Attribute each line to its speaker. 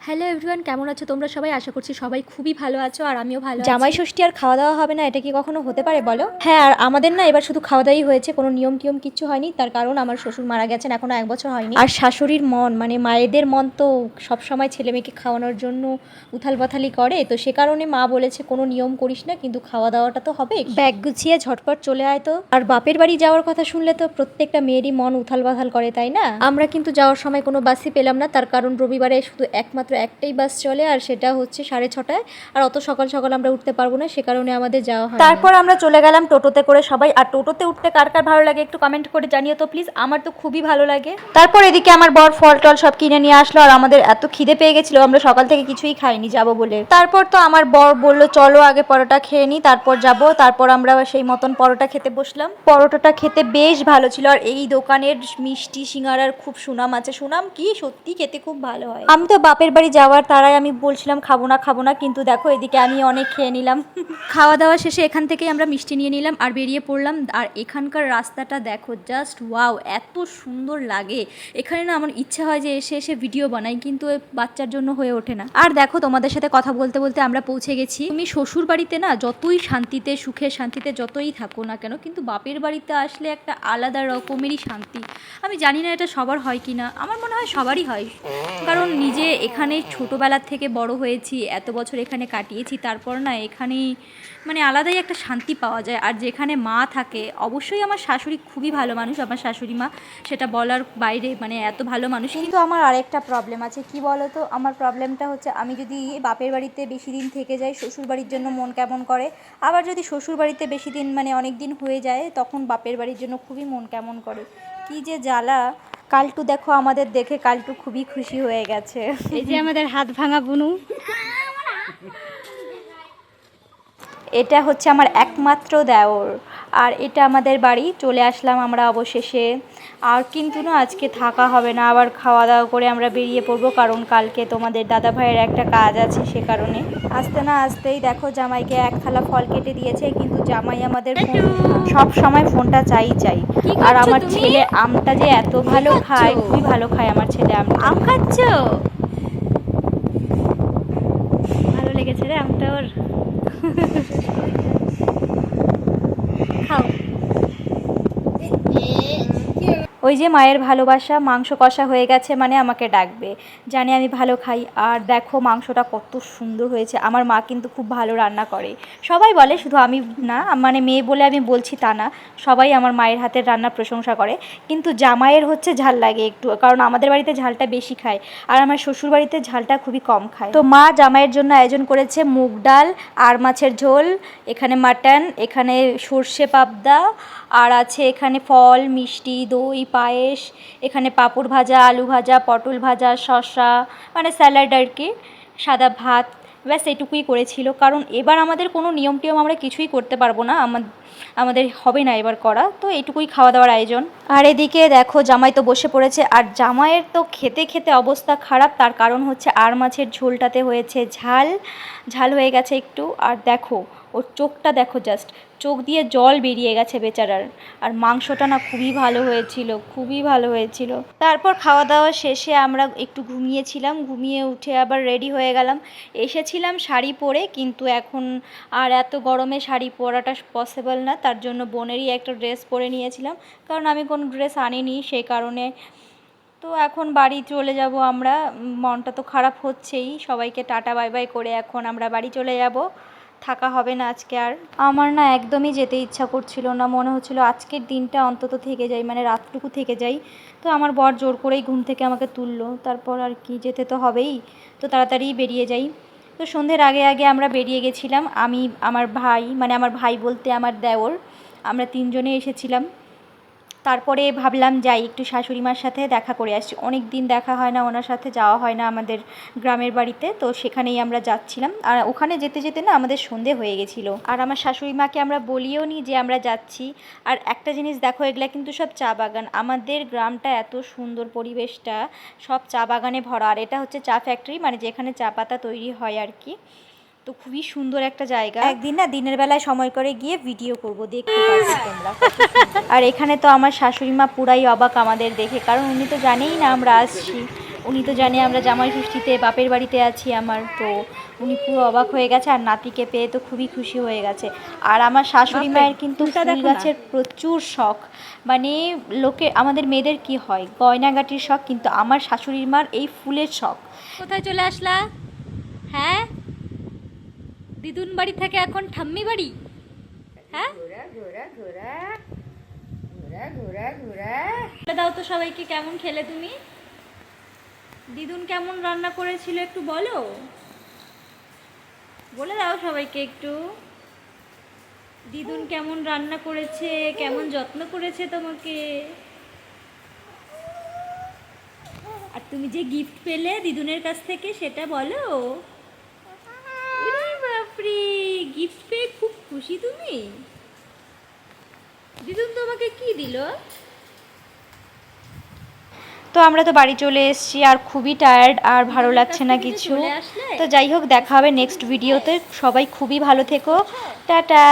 Speaker 1: Hello everyone কেমন আছো? তোমরা সবাই আশা করছি সবাই খুবই ভালো আছো আর আমিও ভালো
Speaker 2: জামাই ষষ্ঠী আর খাওয়া দাওয়া হবে না এটা কি কখনো হতে পারে বলো? হ্যাঁ আর আমাদের না এবার শুধু খাওয়া দাওয়াই হয়েছে কোনো নিয়ম টিয়ম কিচ্ছু হয়নি তার কারণ আমার শ্বশুর মারা গেছেন এখনও এক বছর হয়নি। আর শাশুড়ির মন মানে মায়েদের মন তো সবসময় ছেলে মেয়েকে খাওয়ানোর জন্য উথাল পাথালি করে তো সে কারণে মা বলেছে কোনো নিয়ম করিস না কিন্তু খাওয়া দাওয়াটা তো হবে। ব্যাগ গুছিয়ে ঝটপট চলে আয় তো। আর বাপের বাড়ি যাওয়ার কথা শুনলে তো প্রত্যেকটা মেয়েরই মন উথাল পাথাল করে তাই না? আমরা কিন্তু যাওয়ার সময় কোনো বাসই পেলাম না তার কারণ রবিবারে শুধু একমাত্র একটাই বাস চলে আর সেটা হচ্ছে সাড়ে ছটায়। আর অত সকাল সকাল আমরা উঠতে পারব না, সে কারণে আমাদের যাওয়া হয়
Speaker 1: তারপর আমরা চলে গেলাম টোটোতে করে সবাই। আর টোটোতে উঠতে কার কার ভালো লাগে একটু কমেন্ট করে জানিও তো প্লিজ আমার তো খুবই ভালো লাগে। তারপর এদিকে আমার বর ফল টল সব কিনে নিয়ে আসলো আর আমাদের এত খিদে পেয়ে গেছিল, আমরা সকাল থেকে কিছুই খাইনি যাব বলে। তারপর তো আমার বর বলল, চলো আগে পরোটা খেয়ে নিই তারপর যাব। তারপর আমরা সেই মতন পরোটা খেতে বসলাম। পরোটাটা খেতে বেশ ভালো ছিল আর এই দোকানের মিষ্টি, সিঙ্গারার খুব সুনাম আছে। সুনাম কি? সত্যি খেতে খুব ভালো হয়। আমি তো বাপের বাড়ি যাওয়ার তারাই আমি বলছিলাম, খাব না খাব না। কিন্তু দেখো, এদিকে আমি অনেক খেয়ে নিলাম। খাওয়া দাওয়া শেষে এখান থেকেই আমরা মিষ্টি নিয়ে নিলাম আর বেরিয়ে পড়লাম। আর এখানকার রাস্তাটা দেখো জাস্ট ওয়াও এত সুন্দর লাগে। এখানে না আমার ইচ্ছা হয় যে এসে এসে ভিডিও বানাই, কিন্তু বাচ্চার জন্য হয়ে ওঠে না। আর দেখো, তোমাদের সাথে কথা বলতে বলতে আমরা পৌঁছে গেছি। তুমি শ্বশুর বাড়িতে না যতই শান্তিতে, সুখে শান্তিতে যতই থাকো না কেন, কিন্তু বাপের বাড়িতে আসলে একটা আলাদা রকমেরই শান্তি। আমি জানি না এটা সবার হয় কি না আমার মনে হয় সবারই হয়। কারণ নিজে এখানে ছোটোবেলার থেকে বড় হয়েছি, এত বছর এখানে কাটিয়েছি, তারপর না এখানেই মানে আলাদাই একটা শান্তি পাওয়া যায়। আর যেখানে মা থাকে, অবশ্যই আমার শাশুড়ি খুবই ভালো মানুষ, আমার শাশুড়ি মা, সেটা বলার বাইরে মানে এত ভালো মানুষ কিন্তু আমার আরেকটা প্রবলেম আছে, কি বলো তো আমার প্রবলেমটা হচ্ছে আমি যদি বাপের বাড়িতে বেশি দিন থেকে যাই, শ্বশুর বাড়ির জন্য মন কেমন করে? আবার যদি শ্বশুর বাড়িতে বেশি দিন মানে অনেক দিন হয়ে যায়, তখন বাপের বাড়ির জন্য খুবই মন কেমন করে? কি যে জ্বালা! কালটু দেখো আমাদের দেখে কালটু খুবই খুশি হয়ে গেছে।
Speaker 2: এই যে আমাদের হাত ভাঙা বুনু।
Speaker 1: এটা হচ্ছে আমার একমাত্র দেওর। আর এটা আমাদের বাড়ি চলে আসলাম আমরা অবশেষে। আর কিন্তু না আজকে থাকা হবে না আবার খাওয়া দাওয়া করে আমরা বেরিয়ে পড়ব কারণ কালকে তোমাদের দাদা ভাইয়ের একটা কাজ আছে সে কারণে। আসতে না আসতেই দেখো জামাইকে এক থালা ফল কেটে দিয়েছে কিন্তু জামাই আমাদের সব সময় ফোনটা চাই চাই। আর আমার ছেলে আমটা যে এত ভালো খায় খুবই ভালো খায় আমার ছেলে আমটা।
Speaker 2: আম খাচ্ছ? ভালো লেগেছে রে আমটা ওর।
Speaker 1: ওই যে মায়ের ভালোবাসা, মাংস কষা হয়ে গেছে মানে আমাকে ডাকবে। জানি আমি ভালো খাই, আর দেখো মাংসটা কত সুন্দর হয়েছে। আমার মা কিন্তু খুব ভালো রান্না করে। সবাই বলে শুধু আমি না মানে মেয়ে বলে আমি বলছি তা না। সবাই আমার মায়ের হাতের রান্নার প্রশংসা করে। কিন্তু জামাইয়ের হচ্ছে ঝাল লাগে একটু, কারণ আমাদের বাড়িতে ঝালটা বেশি খায়, আর আমার শ্বশুর বাড়িতে ঝালটা খুবই কম খায়। তো মা জামাইয়ের জন্য আয়োজন করেছে মুগ ডাল, আর মাছের ঝোল, এখানে মাটন, এখানে সর্ষে পাবদা, আর আছে এখানে ফল, মিষ্টি, দই পায়েস, এখানে পাঁপড় ভাজা, আলু ভাজা, পটল ভাজা, শসা মানে স্যালাড আর কি, সাদা ভাত, ব্যাস এটুকুই করেছিল। কারণ এবার আমাদের কোনো নিয়ম টিয়ম আমরা কিছুই করতে পারব না, আমা- আমাদের হবে না এবার করা, তো এটুকুই খাওয়া দাওয়ার আয়োজন। আর এদিকে দেখো, জামাই তো বসে পড়েছে, আর জামাইয়ের তো খেতে খেতে অবস্থা খারাপ, তার কারণ হচ্ছে আর মাছের ঝোলটাতে হয়েছে ঝাল ঝাল হয়ে গেছে একটু, আর দেখো ওর চোখটা দেখো জাস্ট চোখ দিয়ে জল বেরিয়ে গেছে বেচারার। আর মাংসটা না খুবই ভালো হয়েছিল, খুবই ভালো হয়েছিল। তারপর খাওয়া দাওয়া শেষে আমরা একটু ঘুমিয়েছিলাম, ঘুমিয়ে উঠে আবার রেডি হয়ে গেলাম। এসেছিলাম শাড়ি পরে, কিন্তু এখন আর এত গরমে শাড়ি পরাটা পসিবল না, তার জন্য বোনেরই একটা ড্রেস পরে নিয়েছিলাম। কারণ আমি কোনো ড্রেস আনিনি সেই কারণে। তো এখন বাড়ি চলে যাব আমরা মনটা তো খারাপ হচ্ছেই। সবাইকে টাটা বাই বাই করে এখন আমরা বাড়ি চলে যাব। থাকা হবে না আজকে আর। আমার না একদমই যেতে ইচ্ছা করছিল না, মনে হচ্ছিল আজকের দিনটা অন্তত থেকে যাই মানে রাতটুকু থেকে যাই। তো আমার বর জোর করেই ঘুম থেকে আমাকে তুললো, তারপর আর কি যেতে তো হবেই। তো তাড়াতাড়ি বেরিয়ে যাই। তো সন্ধ্যের আগে আগে আমরা বেরিয়ে গেছিলাম, আমি, আমার ভাই মানে আমার ভাই বলতে আমার দেওর, আমরা তিনজনে এসেছিলাম। তারপরে ভাবলাম যাই, একটু শাশুড়ি মার সাথে দেখা করে আসছি। অনেক দিন দেখা হয় না, ওনার সাথে যাওয়া হয় না আমাদের গ্রামের বাড়িতে, তো সেখানেই আমরা যাচ্ছিলাম। আর ওখানে যেতে যেতে না আমাদের সন্ধে হয়ে গেছিল। আর আমার শাশুড়ি মাকে আমরা বলিও নি যে আমরা যাচ্ছি। আর একটা জিনিস দেখো, এগুলা কিন্তু সব চা বাগান। আমাদের গ্রামটা এত সুন্দর পরিবেশটা, সব চা বাগানে ভরা। আর এটা হচ্ছে চা ফ্যাক্টরি মানে যেখানে চা পাতা তৈরি হয় আর কি। তো খুবই সুন্দর একটা জায়গা। একদিন না দিনের বেলায় সময় করে গিয়ে ভিডিও করব দেখতে পাচ্ছি তোমরা আর এখানে তো আমার শাশুড়ি মা পুরাই অবাক আমাদের দেখে কারণ উনি তো জানেই না আমরা আসছি। উনি তো জানে আমরা জামাই ষষ্ঠীতে বাপের বাড়িতে আছি আমার তো উনি পুরো অবাক হয়ে গেছে আর নাতিকে পেয়ে তো খুবই খুশি হয়ে গেছে। আর আমার শাশুড়ি মায়ের কিন্তু ফুল গাছের প্রচুর শখ। মানে লোকে আমাদের মেয়েদের কি হয় গয়নাগাটির শখ কিন্তু আমার শাশুড়ির মার এই ফুলের শখ।
Speaker 2: কোথায় চলে আসলা? হ্যাঁ? দিদুন বাড়ি থেকে এখন ঠাম্মি বাড়ি? হ্যাঁ? বলে দাও তো সবাইকে কেমন খেলে তুমি? দিদুন কেমন রান্না করেছিল একটু বলো। বলে দাও সবাইকে একটু। দিদুন কেমন রান্না করেছে কেমন যত্ন করেছে তোমাকে? আর তুমি যে গিফট পেলে দিদুনের কাছ থেকে সেটা বলো। বাপরে গিফট পেয়ে খুব খুশি তুমি। দিদুন তোমাকে কি দিল?
Speaker 1: তো আমরা তো বাড়ি চলে এসেছি আর খুবই টায়ার্ড আর ভালো লাগছে না
Speaker 2: কাছ
Speaker 1: তো যাই হোক দেখা হবে নেক্সট ভিডিওতে সবাই খুবই ভালো থেকো। টাটা।